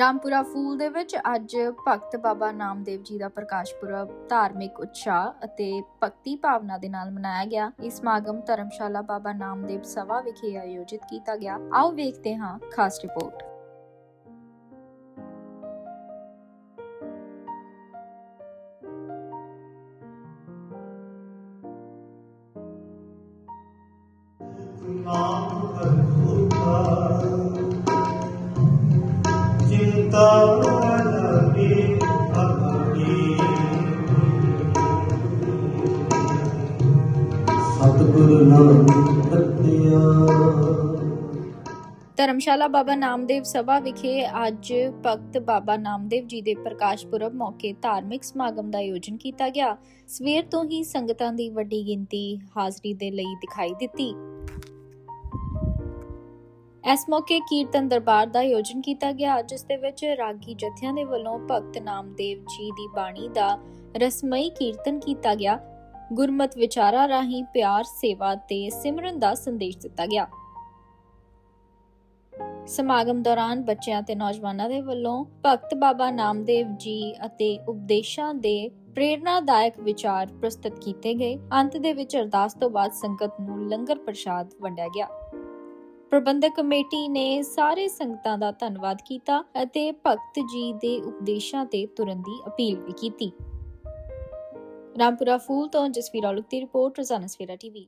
ਰਾਮਪੁਰਾ ਫੂਲ ਦੇ ਵਿੱਚ ਅੱਜ ਭਗਤ ਬਾਬਾ ਨਾਮਦੇਵ ਜੀ ਦਾ ਪ੍ਰਕਾਸ਼ ਪੁਰਬ ਧਾਰਮਿਕ ਉਤਸ਼ਾਹ ਅਤੇ ਭਗਤੀ ਭਾਵਨਾ ਦੇ ਨਾਲ ਮਨਾਇਆ ਗਿਆ। ਇਹ ਸਮਾਗਮ ਧਰਮਸ਼ਾਲਾ ਬਾਬਾ ਨਾਮਦੇਵ ਸਭਾ ਵਿਖੇ ਆਯੋਜਿਤ ਕੀਤਾ ਗਿਆ। ਆਓ ਵੇਖਦੇ ਹਾਂ ਖਾਸ ਰਿਪੋਰਟ। ਨਾਮ ਧਰਮਸ਼ਾਲਾ ਬਾਬਾ ਨਾਮਦੇਵ ਸਭਾ ਵਿਖੇ ਅੱਜ ਭਗਤ ਬਾਬਾ ਨਾਮਦੇਵ ਜੀ ਦੇ ਪ੍ਰਕਾਸ਼ ਪੁਰਬ ਮੌਕੇ ਧਾਰਮਿਕ ਸਮਾਗਮ ਦਾ ਆਯੋਜਨ ਕੀਤਾ ਗਿਆ। ਸਵੇਰ ਤੋਂ ਹੀ ਸੰਗਤਾਂ ਦੀ ਵੱਡੀ ਗਿਣਤੀ ਹਾਜ਼ਰੀ ਦੇ ਲਈ ਦਿਖਾਈ ਦਿੱਤੀ। ਇਸ ਮੌਕੇ ਕੀਰਤਨ ਦਰਬਾਰ ਦਾ ਆਯੋਜਨ ਕੀਤਾ ਗਿਆ, ਜਿਸ ਦੇ ਵਿੱਚ ਰਾਗੀ ਜਥਿਆਂ ਦੇ ਵੱਲੋਂ ਭਗਤ ਨਾਮਦੇਵ ਜੀ ਦੀ ਬਾਣੀ ਦਾ ਰਸਮਈ ਕੀਰਤਨ ਕੀਤਾ ਗਿਆ। ਗੁਰਮਤ ਵਿਚਾਰਾਂ ਰਾਹੀਂ ਪਿਆਰ, ਸੇਵਾ ਤੇ ਸਿਮਰਨ ਦਾ ਸੰਦੇਸ਼ ਦਿੱਤਾ ਗਿਆ। ਸਮਾਗਮ ਦੌਰਾਨ ਬੱਚਿਆਂ ਤੇ ਨੌਜਵਾਨਾਂ ਦੇ ਵੱਲੋਂ ਭਗਤ ਬਾਬਾ ਨਾਮਦੇਵ ਜੀ ਅਤੇ ਉਪਦੇਸ਼ਾਂ ਦੇ ਪ੍ਰੇਰਨਾਦਾਇਕ ਵਿਚਾਰ ਪ੍ਰਸਤੁਤ ਕੀਤੇ ਗਏ। ਅੰਤ ਦੇ ਵਿੱਚ ਅਰਦਾਸ ਤੋਂ ਬਾਅਦ ਸੰਗਤ ਨੂੰ ਲੰਗਰ ਪ੍ਰਸ਼ਾਦ ਵੰਡਿਆ ਗਿਆ। ਪ੍ਰਬੰਧਕ ਕਮੇਟੀ ਨੇ ਸਾਰੇ ਸੰਗਤਾਂ ਦਾ ਧੰਨਵਾਦ ਕੀਤਾ ਅਤੇ ਭਗਤ ਜੀ ਦੇ ਉਪਦੇਸ਼ਾਂ ਤੇ ਤੁਰਨ ਦੀ ਅਪੀਲ ਵੀ ਕੀਤੀ। ਰਾਮਪੁਰਾ ਫੂਲ ਤੋਂ ਜਸਵੀਰ ਔਲਖ ਦੀ ਰਿਪੋਰਟ, ਰੋਜ਼ਾਨਾ ਸਵੇਰਾ ਟੀਵੀ।